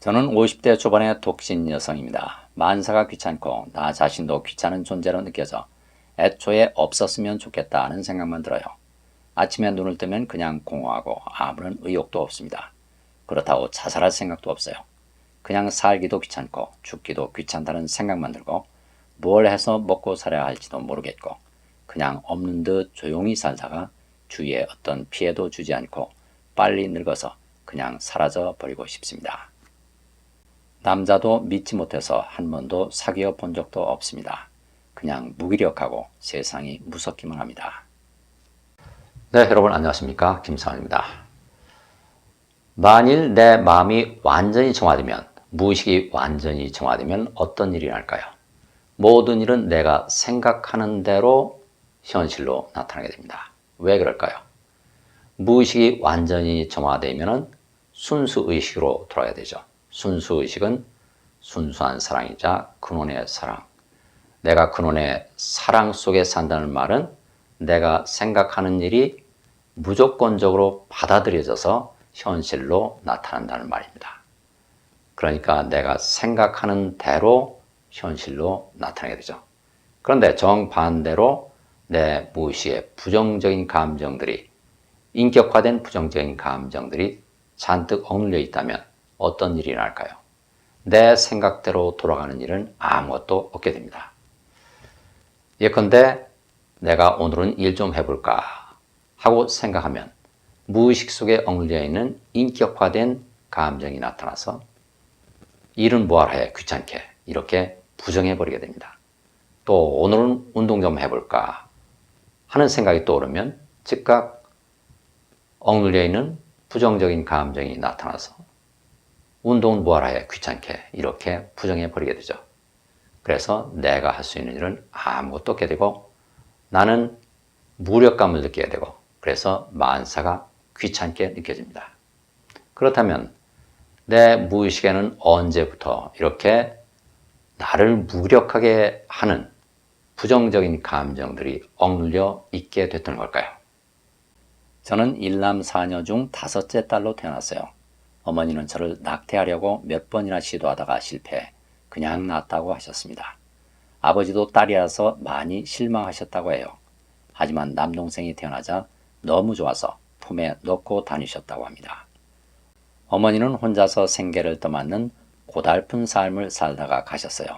저는 50대 초반의 독신 여성입니다. 만사가 귀찮고 나 자신도 귀찮은 존재로 느껴져 애초에 없었으면 좋겠다 하는 생각만 들어요. 아침에 눈을 뜨면 그냥 공허하고 아무런 의욕도 없습니다. 그렇다고 자살할 생각도 없어요. 그냥 살기도 귀찮고 죽기도 귀찮다는 생각만 들고 뭘 해서 먹고 살아야 할지도 모르겠고 그냥 없는 듯 조용히 살다가 주위에 어떤 피해도 주지 않고 빨리 늙어서 그냥 사라져 버리고 싶습니다. 남자도 믿지 못해서 한 번도 사귀어 본 적도 없습니다. 그냥 무기력하고 세상이 무섭기만 합니다. 네, 여러분 안녕하십니까? 김상입니다. 만일 내 마음이 완전히 정화되면, 무의식이 완전히 정화되면 어떤 일이 날까요? 모든 일은 내가 생각하는 대로 현실로 나타나게 됩니다. 왜 그럴까요? 무의식이 완전히 정화되면 순수 의식으로 돌아가야 되죠. 순수 의식은 순수한 사랑이자 근원의 사랑. 내가 근원의 사랑 속에 산다는 말은 내가 생각하는 일이 무조건적으로 받아들여져서 현실로 나타난다는 말입니다. 그러니까 내가 생각하는 대로 현실로 나타나게 되죠. 그런데 정반대로 내 무의식의 부정적인 감정들이 인격화된 부정적인 감정들이 잔뜩 억눌려 있다면 어떤 일이 날까요? 내 생각대로 돌아가는 일은 아무것도 없게 됩니다. 예컨대 내가 오늘은 일 좀 해볼까 하고 생각하면 무의식 속에 억눌려 있는 인격화된 감정이 나타나서 일은 뭐하러 해 귀찮게 이렇게 부정해 버리게 됩니다. 또 오늘은 운동 좀 해볼까 하는 생각이 떠오르면 즉각 억눌려 있는 부정적인 감정이 나타나서 운동은 뭐하러 해 귀찮게 이렇게 부정해 버리게 되죠. 그래서 내가 할 수 있는 일은 아무것도 없게 되고 나는 무력감을 느끼게 되고 그래서 만사가 귀찮게 느껴집니다. 그렇다면 내 무의식에는 언제부터 이렇게 나를 무력하게 하는 부정적인 감정들이 억눌려 있게 됐던 걸까요? 저는 일남 사녀 중 다섯째 딸로 태어났어요. 어머니는 저를 낙태하려고 몇 번이나 시도하다가 실패, 그냥 낳았다고 하셨습니다. 아버지도 딸이라서 많이 실망하셨다고 해요. 하지만 남동생이 태어나자 너무 좋아서 품에 넣고 다니셨다고 합니다. 어머니는 혼자서 생계를 떠맡는 고달픈 삶을 살다가 가셨어요.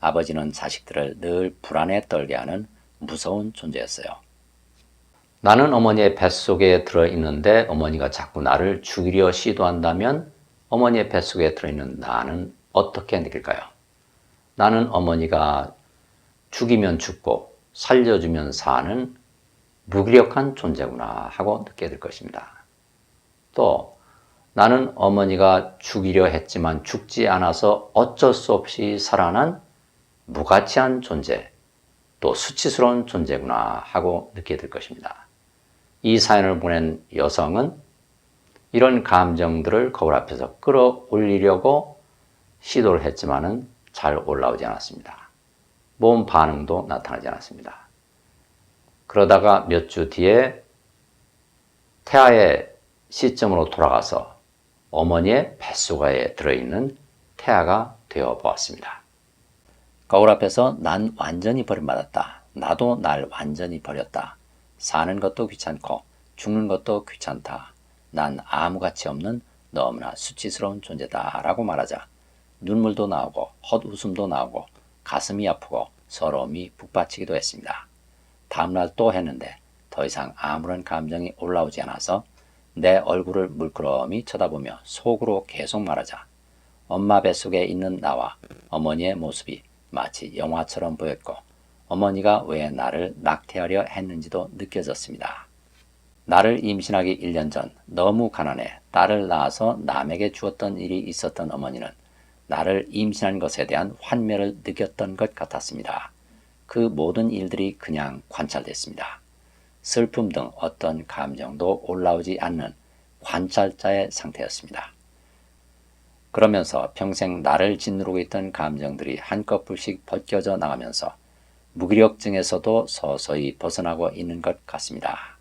아버지는 자식들을 늘 불안에 떨게 하는 무서운 존재였어요. 나는 어머니의 뱃속에 들어있는데 어머니가 자꾸 나를 죽이려 시도한다면 어머니의 뱃속에 들어있는 나는 어떻게 느낄까요? 나는 어머니가 죽이면 죽고 살려주면 사는 무기력한 존재구나 하고 느끼게 될 것입니다. 또 나는 어머니가 죽이려 했지만 죽지 않아서 어쩔 수 없이 살아난 무가치한 존재, 또 수치스러운 존재구나 하고 느끼게 될 것입니다. 이 사연을 보낸 여성은 이런 감정들을 거울 앞에서 끌어올리려고 시도를 했지만은 잘 올라오지 않았습니다. 몸 반응도 나타나지 않았습니다. 그러다가 몇 주 뒤에 태아의 시점으로 돌아가서 어머니의 뱃속에 들어있는 태아가 되어 보았습니다. 거울 앞에서 난 완전히 버림받았다. 나도 날 완전히 버렸다. 사는 것도 귀찮고 죽는 것도 귀찮다. 난 아무 가치 없는 너무나 수치스러운 존재다. 라고 말하자 눈물도 나오고 헛웃음도 나오고 가슴이 아프고 서러움이 북받치기도 했습니다. 다음날 또 했는데 더 이상 아무런 감정이 올라오지 않아서 내 얼굴을 물끄러미 쳐다보며 속으로 계속 말하자 엄마 뱃속에 있는 나와 어머니의 모습이 마치 영화처럼 보였고 어머니가 왜 나를 낙태하려 했는지도 느껴졌습니다. 나를 임신하기 1년 전 너무 가난해 딸을 낳아서 남에게 주었던 일이 있었던 어머니는 나를 임신한 것에 대한 환멸을 느꼈던 것 같았습니다. 그 모든 일들이 그냥 관찰됐습니다. 슬픔 등 어떤 감정도 올라오지 않는 관찰자의 상태였습니다. 그러면서 평생 나를 짓누르고 있던 감정들이 한꺼풀씩 벗겨져 나가면서 무기력증에서도 서서히 벗어나고 있는 것 같습니다.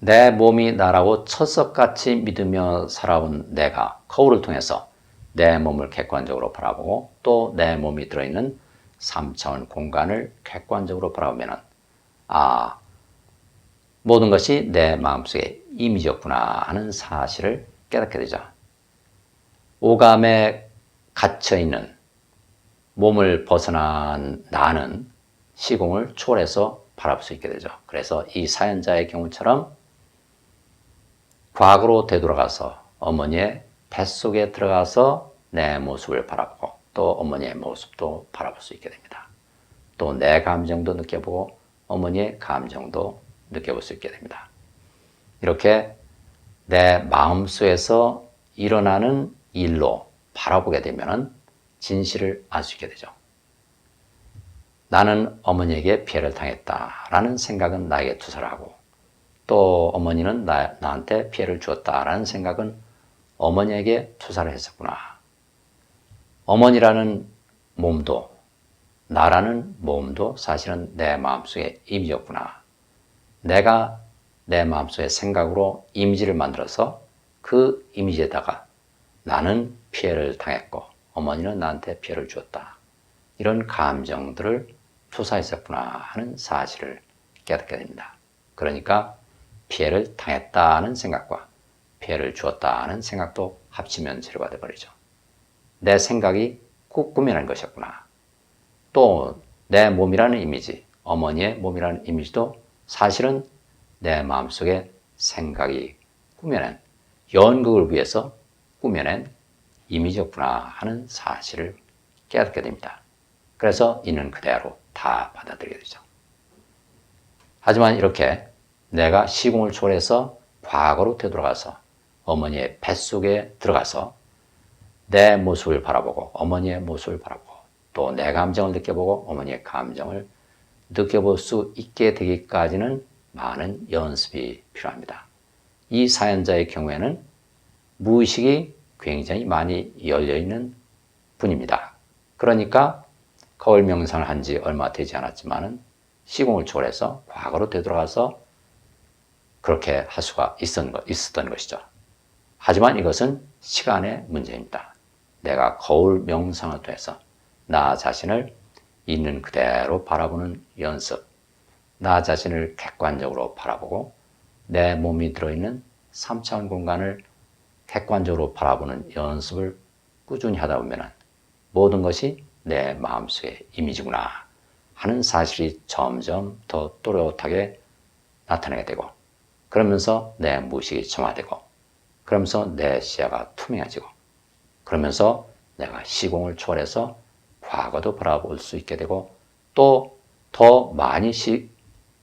내 몸이 나라고 철석같이 믿으며 살아온 내가 거울을 통해서 내 몸을 객관적으로 바라보고 또 내 몸이 들어있는 3차원 공간을 객관적으로 바라보면은 아 모든 것이 내 마음속에 이미지였구나 하는 사실을 깨닫게 되죠. 오감에 갇혀 있는 몸을 벗어난 나는 시공을 초월해서 바라볼 수 있게 되죠. 그래서 이 사연자의 경우처럼 과거로 되돌아가서 어머니의 뱃속에 들어가서 내 모습을 바라보고 또 어머니의 모습도 바라볼 수 있게 됩니다. 또 내 감정도 느껴보고 어머니의 감정도 느껴볼 수 있게 됩니다. 이렇게 내 마음속에서 일어나는 일로 바라보게 되면 진실을 알 수 있게 되죠. 나는 어머니에게 피해를 당했다라는 생각은 나에게 투사를 하고 또 어머니는 나, 나한테 피해를 주었다라는 생각은 어머니에게 투사를 했었구나. 어머니라는 몸도 나라는 몸도 사실은 내 마음속의 이미지였구나. 내가 내 마음속의 생각으로 이미지를 만들어서 그 이미지에다가 나는 피해를 당했고 어머니는 나한테 피해를 주었다. 이런 감정들을 투사했었구나 하는 사실을 깨닫게 됩니다. 그러니까 피해를 당했다는 생각과 피해를 주었다는 생각도 합치면 재료가 되버리죠. 내 생각이 꾸꾸면한 것이었구나. 또 내 몸이라는 이미지, 어머니의 몸이라는 이미지도 사실은 내 마음속에 생각이 꾸며낸 연극을 위해서 꾸며낸 이미지였구나 하는 사실을 깨닫게 됩니다. 그래서 있는 그대로 다 받아들이게 되죠. 하지만 이렇게 내가 시공을 초월해서 과거로 되돌아가서 어머니의 뱃속에 들어가서 내 모습을 바라보고 어머니의 모습을 바라보고 또 내 감정을 느껴보고 어머니의 감정을 느껴볼 수 있게 되기까지는 많은 연습이 필요합니다. 이 사연자의 경우에는 무의식이 굉장히 많이 열려있는 분입니다. 그러니까 거울 명상을 한 지 얼마 되지 않았지만은 시공을 초월해서 과거로 되돌아가서 그렇게 할 수가 있었던 것이죠. 하지만 이것은 시간의 문제입니다. 내가 거울 명상을 통해서 나 자신을 있는 그대로 바라보는 연습, 나 자신을 객관적으로 바라보고 내 몸이 들어있는 3차원 공간을 객관적으로 바라보는 연습을 꾸준히 하다 보면 모든 것이 내 마음속의 이미지구나 하는 사실이 점점 더 또렷하게 나타나게 되고 그러면서 내 무의식이 점화되고 그러면서 내 시야가 투명해지고 그러면서 내가 시공을 초월해서 과거도 바라볼 수 있게 되고 또 더 많이 시,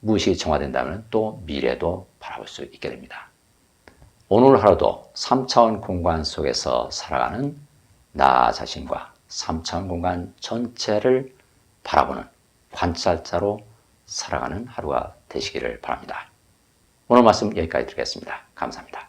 무의식이 정화된다면 또 미래도 바라볼 수 있게 됩니다. 오늘 하루도 3차원 공간 속에서 살아가는 나 자신과 3차원 공간 전체를 바라보는 관찰자로 살아가는 하루가 되시기를 바랍니다. 오늘 말씀 여기까지 드리겠습니다. 감사합니다.